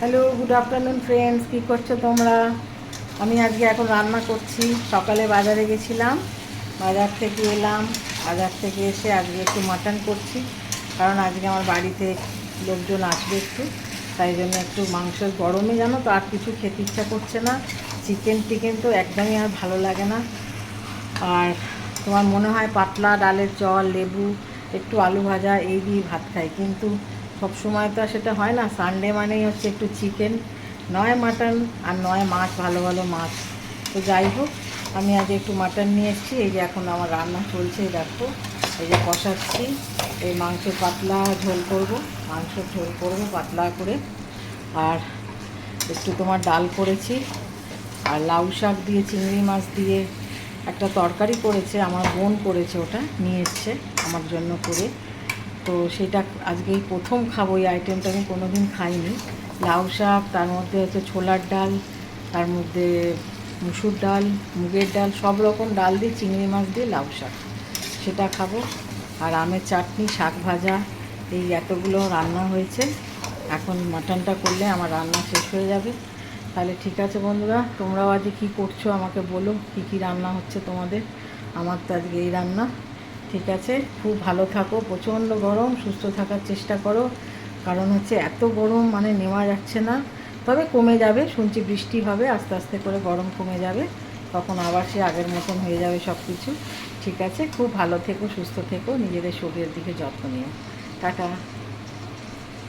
Hello good afternoon friends কী করছ তোমরা? আমি আজকে এখন রান্না করছি। সকালে বাজারে গেছিলাম। বাজার থেকে এলাম। বাজার থেকে এসে আজকে একটু মাটন করছি। কারণ আজকে আমার বাড়িতে লোকজন আসবে একটু। তাই জন্য একটু মাংস গরমে জানো তো? আর কিছু খেতে ইচ্ছা করছে না। চিকেন টিকেন তো একদমই আর ভালো লাগে না। আর তোমার মনে হয় পাতলা ডালের জল লেবু, একটু আলু ভাজা, এই দিয়ে ভাত খাই। কিন্তু সব সময় তো সেটা হয় না। সানডে মানেই হচ্ছে একটু চিকেন নয় মাটন আর নয় মাছ, ভালো ভালো মাছ। তো যাই হোক, আমি আজ একটু মাটন নিয়ে এসেছি। এই যে এখন আমার রান্না চলছে দেখো, এই যে কষাচ্ছি। এই মাংস পাতলা ঝোল করব মাংস ঝোল করব পাতলা করে। আর একটু তোমার ডাল করেছি, আর লাউ শাক দিয়ে, চিংড়ি মাছ দিয়ে একটা তরকারি করেছে, আমার বোন করেছে ওটা, নিয়ে এসছে আমার জন্য করে। তো সেটা আজকেই প্রথম খাব, এই আইটেমটা আমি কোনো দিন খাইনি। লাউ শাক, তার মধ্যে হচ্ছে ছোলার ডাল, তার মধ্যে মুসুর ডাল, মুগের ডাল, সব রকম ডাল দিয়ে, চিংড়ি মাছ দিয়ে লাউ শাক। সেটা খাব। আর আমের চাটনি, শাক ভাজা, এই এতগুলো রান্না হয়েছে। এখন মাটনটা করলে আমার রান্না শেষ হয়ে যাবে। তাহলে ঠিক আছে বন্ধুরা, তোমরাও আজকে কী করছ আমাকে বলো, কী কী রান্না হচ্ছে তোমাদের? আমার তো আজকে এই রান্না। ঠিক আছে? খুব ভালো থাকো, প্রচণ্ড গরম, সুস্থ থাকার চেষ্টা করো। কারণ হচ্ছে এত গরম মানে নেওয়া যাচ্ছে না। তবে কমে যাবে, শুনছি বৃষ্টি হবে, আস্তে আস্তে করে গরম কমে যাবে। তখন আবার সে আগের মতন হয়ে যাবে সব কিছু ঠিক আছে? খুব ভালো থেকো, সুস্থ থেকো, নিজেদের শরীরের দিকে যত্ন নিও। টাটা।